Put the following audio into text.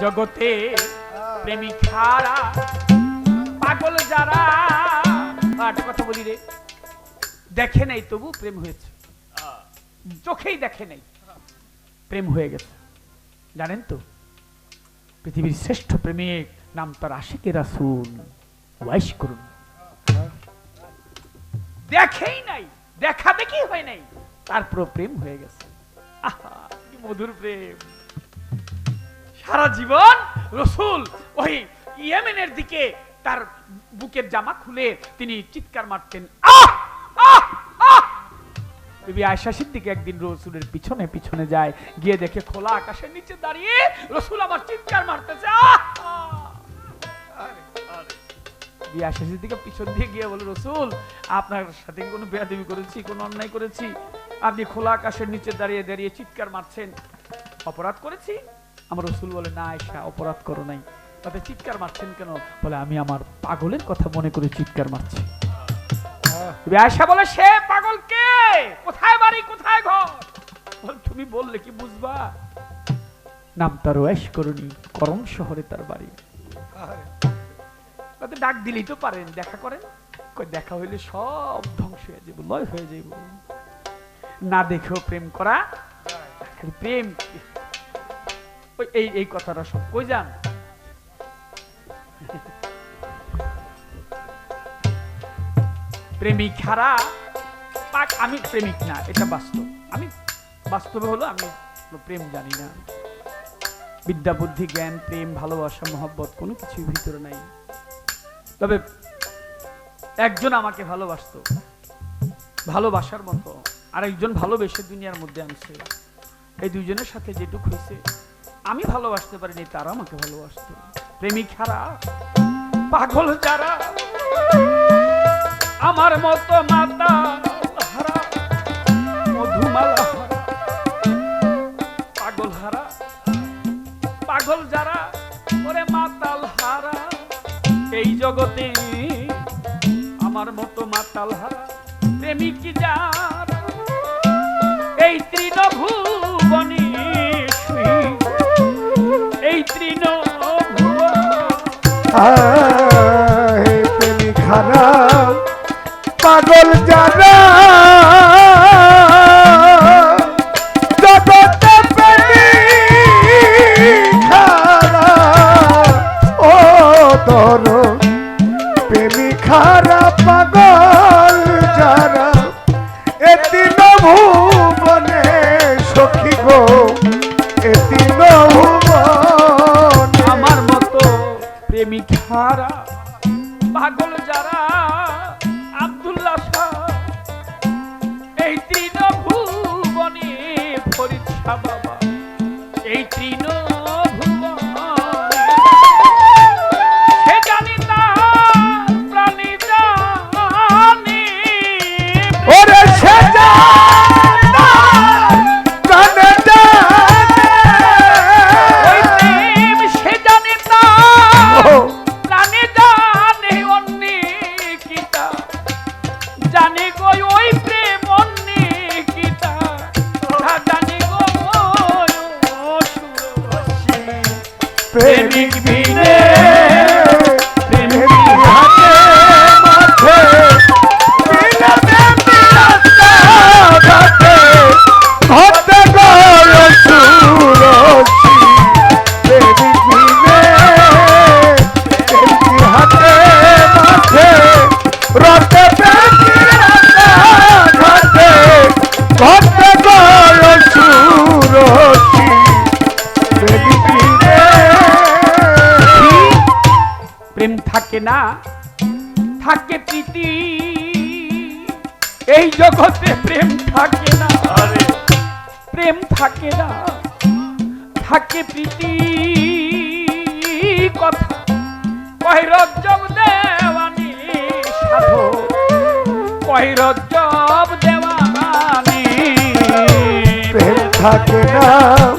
জগতে প্রেমিক হারা পাগল যারা। একটা কথা বলি রে, দেখে নাই তবু প্রেম হয়েছে। চোখেই দেখে নাই, প্রেম হয়ে গেছে। জানেন তো, পৃথিবীর শ্রেষ্ঠ প্রেমিক নাম তার আশিকে রাসুল, ওয়াইশ করুন। দেখেই নাই, দেখা দেখি হয় নাই তারপর প্রেম হয়ে গেছে। আহা মধুর প্রেম। সারা জীবন রসুল ওই ইয়েমেনের দিকে তার বুকের জামা খুলে তিনি চিৎকার মারতেন সিদ্দিক একদিন রসুলের পিছনে পিছনে যায়, গিয়ে দেখে খোলা আকাশের নিচে দাঁড়িয়ে রসুল চিৎকার মারতেছে সিদ্দিকের পিছন দিয়ে গিয়ে বলে, রসুল, আপনার সাথে কোনো বেয়াদবি করেছি, কোনো অন্যায় করেছি? আপনি খোলা আকাশের নিচে দাঁড়িয়ে দাঁড়িয়ে চিৎকার মারছেন, অপরাধ করেছি? আমার রসুল বলে, না আয়সা অপরাধ করো নাই। তাতে চিৎকার মারছেন কেন? বলে, আমি আমার পাগলের কথা মনে করে চিৎকার মারছি। আয়সা বলে, সে পাগল কে? কোথায় বাড়ি, কোথায় ঘর? তুমি বললে কি বুঝবা? নাম তার ওয়েশ করুনি করম শহরে তার বাড়ি। তাতে ডাক দিলেই তো পারেন, দেখা করেন। দেখা হইলে সব ধ্বংস হয়ে যাবে লয় হয়ে যাইব। না দেখেও প্রেম করা প্রেম এই এই কথাটা সব কই যান? প্রেমিক ছাড়া পাক, আমি প্রেমিক না, এটা বাস্তব। আমি বাস্তবে হলো, আমি প্রেম জানি না। বিদ্যা, বুদ্ধি, জ্ঞান, প্রেম, ভালোবাসা, মহব্বত, কোনো কিছুর ভিতরে নাই। তবে একজন আমাকে ভালোবাসতো, ভালোবাসার মতো, আরেকজন ভালোবেসে দুনিয়ার মধ্যে আনছে। এই দুইজনের সাথে যেটুক হয়েছে আমি ভালোবাসতে পারিনি, তারা আমাকে ভালোবাসতো। প্রেমিক হারা, পাগল যারা, আমার মতো মাতা এই জগতে আমার মতো মাতাল হারা, প্রেমিক যার হারা পাগল যারা জগতে পাগল যারা প্রেমিক না থাকে প্রীতি। এই জগতে প্রেম থাকে না। প্রেম থাকে না থাকে প্রীতি। কথা কয় রজ্জব দেওয়ানি সাধু কয় রজ্জব দেওয়ানি। প্রেম থাকে না।